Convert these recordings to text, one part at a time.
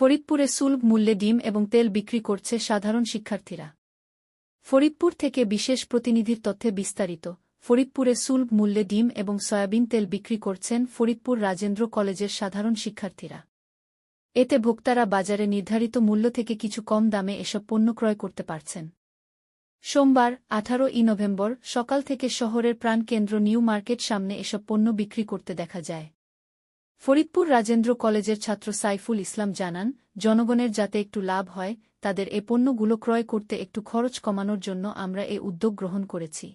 ফরিদপুরে সুলভ মূল্যে ডিম এবং তেল বিক্রি করছে সাধারণ শিক্ষার্থীরা। ফরিদপুর থেকে বিশেষ প্রতিনিধির তথ্যে বিস্তারিত, ফরিদপুরে সুলভ মূল্যে ডিম এবং সয়াবিন তেল বিক্রি করছেন ফরিদপুর রাজেন্দ্র কলেজের সাধারণ শিক্ষার্থীরা। এতে ভোক্তারা বাজারে নির্ধারিত মূল্য থেকে কিছু কম দামে এসব পণ্য ক্রয় করতে পারছেন। সোমবার, আঠারো ই নভেম্বর, সকাল থেকে শহরের প্রাণকেন্দ্র নিউ মার্কেট সামনে এসব পণ্য বিক্রি করতে দেখা যায়। ফরিদপুর রাজেন্দ্র কলেজের ছাত্র সাইফুল ইসলাম জানান, জনগণের যাতে একটু লাভ হয়, তাদের এ পণ্যগুলো ক্রয় করতে একটু খরচ কমানোর জন্য আমরা এ উদ্যোগ গ্রহণ করেছি।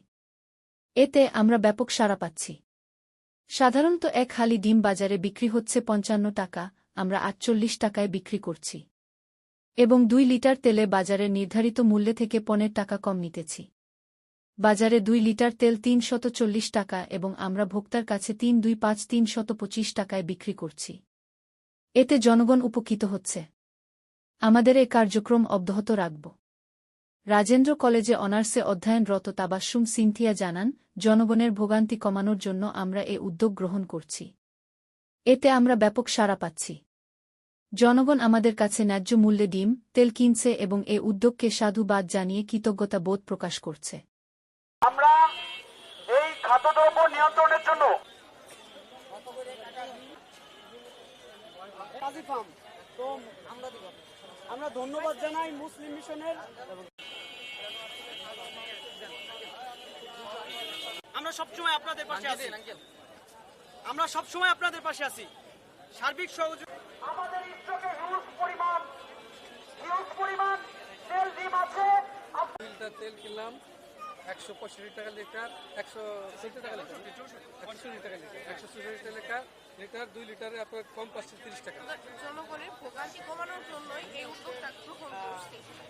এতে আমরা ব্যাপক সাড়া পাচ্ছি। সাধারণত এক হালি ডিম বাজারে বিক্রি হচ্ছে পঞ্চান্ন টাকা, আমরা আটচল্লিশ টাকায় বিক্রি করছি। এবং দুই লিটার তেলে বাজারের নির্ধারিত মূল্যে থেকে পনেরো টাকা কম নিতেছি। বাজারে দুই লিটার তেল তিন শত চল্লিশ টাকা এবং আমরা ভোক্তার কাছে তিন দুই পাঁচ তিন শত পঁচিশ টাকায় বিক্রি করছি। এতে জনগণ উপকৃত হচ্ছে। আমাদের এ কার্যক্রম অব্যাহত রাখব। রাজেন্দ্র কলেজে অনার্সে অধ্যয়নরত তাবাসুম সিনথিয়া জানান, জনগণের ভোগান্তি কমানোর জন্য আমরা এ উদ্যোগ গ্রহণ করছি। এতে আমরা ব্যাপক সাড়া পাচ্ছি। জনগণ আমাদের কাছে ন্যায্য মূল্যে ডিম, তেল কিনছে এবং এ উদ্যোগকে সাধুবাদ জানিয়ে কৃতজ্ঞতা বোধ প্রকাশ করছে। খাদ্যদ্রব্য নিয়ন্ত্রণের জন্য। আমরা ধন্যবাদ জানাই মুসলিম মিশনের। আমরা সবসময় আপনাদের পাশে আছি। আমরা সবসময় আপনাদের পাশে আছি। সার্বিক সহযোগ আমাদের হিউজ পরিমাণ হিউজ পরিমাণ তেল ডিম আছে তেল কিনলাম। একশো পঁয়ষট্টি টাকা লিটার, একশো চৌষট্টি টাকা লিটার, একশো টাকা লিটার, একশো চৌষট্টি টাকা লিটার লিটার দুই লিটারে আপনার কম পাচ্ছে তিরিশ টাকা। জনগণের কমানোর জন্যই এই উদ্যোগটা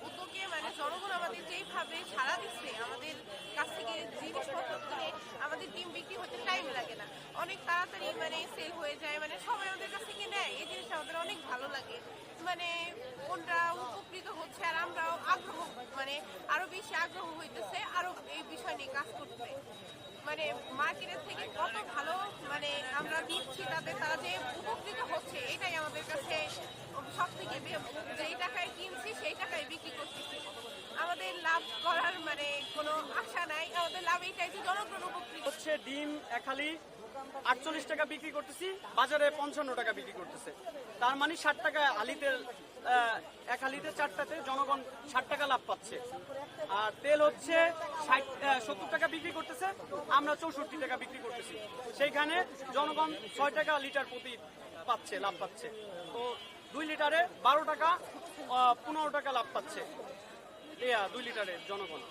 উদ্যোগে মানে জনগণ আমাদের যেইভাবে সাড়া দিচ্ছে, আমাদের কাছ থেকে জিনিসপত্র আমাদের ডিম বিক্রি হতে টাইম লাগে না। অনেক তাড়াতাড়ি মানে সেল হয়ে যায় মানে সবাই আমাদের কাছ থেকে নেয়, এই জিনিসটা আমাদের অনেক ভালো লাগে। মানে কোনটা উপকৃত হচ্ছে আর আমরাও আগ্রহ মানে আরও বেশি আগ্রহ হইতেছে আরও এই বিষয় নিয়ে কাজ করতে। মানে মার্কেটের থেকে কত ভালো মানে আমরা দিচ্ছি তাদের তারা যে উপকৃত হচ্ছে, এটাই আমাদের কাছে সব থেকে যেই টাকায় কিনছি সেই টাকায় বিক্রি করতেছি। আমাদের লাভ করার মানে কোনো আশা নাই, আমাদের লাভ এইটাই যে জনগণ উপকৃত। হচ্ছে ডিম একালি আটচল্লিশ টাকা বিক্রি করতেছি, বাজারে পঞ্চান্ন টাকা বিক্রি করতেছে। তার মানে ষাট টাকা আলিতে এক আলিতে চারটাতে জনগণ ষাট টাকা লাভ পাচ্ছে। আর তেল হচ্ছে সত্তর টাকা বিক্রি করতেছে, আমরা চৌষট্টি টাকা বিক্রি করতেছি। সেইখানে জনগণ ছয় টাকা লিটার প্রতি পাচ্ছে, লাভ পাচ্ছে। তো দুই লিটারে বারো টাকা পনেরো টাকা লাভ পাচ্ছে। দুই লিটারে জনগণ।